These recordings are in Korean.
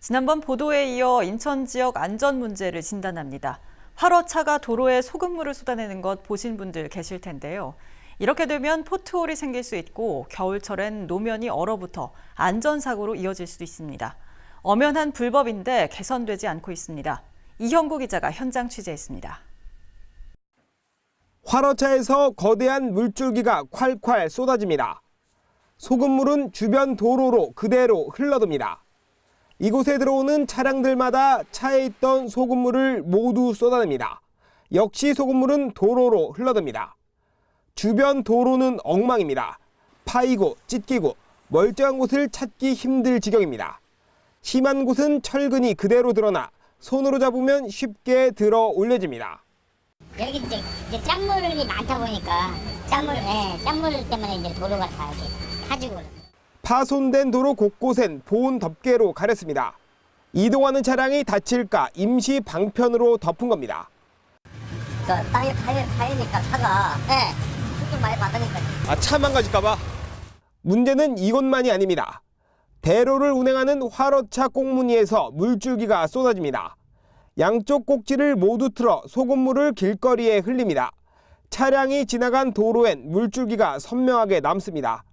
지난번 보도에 이어 인천 지역 안전 문제를 진단합니다. 화로차가 도로에 소금물을 쏟아내는 것 보신 분들 계실 텐데요. 이렇게 되면 포트홀이 생길 수 있고 겨울철엔 노면이 얼어붙어 안전사고로 이어질 수도 있습니다. 엄연한 불법인데 개선되지 않고 있습니다. 이형구 기자가 현장 취재했습니다. 화로차에서 거대한 물줄기가 콸콸 쏟아집니다. 소금물은 주변 도로로 그대로 흘러듭니다. 이곳에 들어오는 차량들마다 차에 있던 소금물을 모두 쏟아냅니다. 역시 소금물은 도로로 흘러듭니다. 주변 도로는 엉망입니다. 파이고 찢기고 멀쩡한 곳을 찾기 힘들 지경입니다. 심한 곳은 철근이 그대로 드러나 손으로 잡으면 쉽게 들어 올려집니다. 여기 이제, 이제 짠물이 많다 보니까 짠물, 예, 짠물 때문에 이제 도로가 다 이렇게 타지고. 파손된 도로 곳곳엔 보온 덮개로 가렸습니다. 이동하는 차량이 다칠까 임시 방편으로 덮은 겁니다. 그 땅에 파여, 파이니까 차가 예, 수좀 많이 받으니까 아, 차 망가질까봐? 문제는 이것만이 아닙니다. 대로를 운행하는 화로차 꽁무니에서 물줄기가 쏟아집니다. 양쪽 꼭지를 모두 틀어 소금물을 길거리에 흘립니다. 차량이 지나간 도로엔 물줄기가 선명하게 남습니다.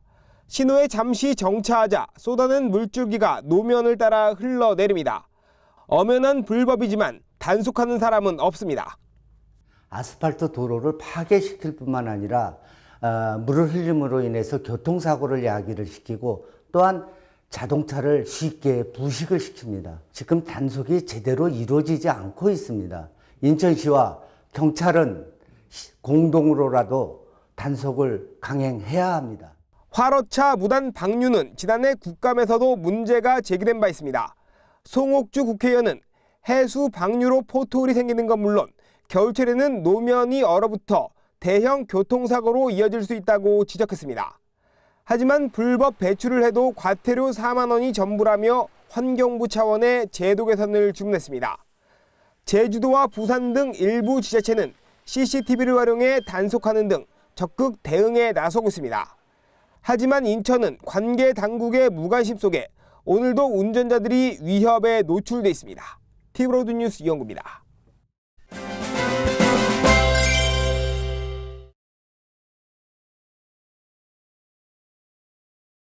신호에 잠시 정차하자 쏟아낸 물줄기가 노면을 따라 흘러내립니다. 엄연한 불법이지만 단속하는 사람은 없습니다. 아스팔트 도로를 파괴시킬 뿐만 아니라 어, 물을 흘림으로 인해서 교통사고를 야기를 시키고 또한 자동차를 쉽게 부식을 시킵니다. 지금 단속이 제대로 이루어지지 않고 있습니다. 인천시와 경찰은 시- 공동으로라도 단속을 강행해야 합니다. 화로차 무단 방류는 지난해 국감에서도 문제가 제기된 바 있습니다. 송옥주 국회의원은 해수 방류로 포토홀이 생기는 건 물론 겨울철에는 노면이 얼어붙어 대형 교통사고로 이어질 수 있다고 지적했습니다. 하지만 불법 배출을 해도 과태료 4만 원이 전부라며 환경부 차원의 제도 개선을 주문했습니다. 제주도와 부산 등 일부 지자체는 CCTV를 활용해 단속하는 등 적극 대응에 나서고 있습니다. 하지만 인천은 관계 당국의 무관심 속에 오늘도 운전자들이 위협에 노출돼 있습니다. 티브로드 뉴스 이영구입니다.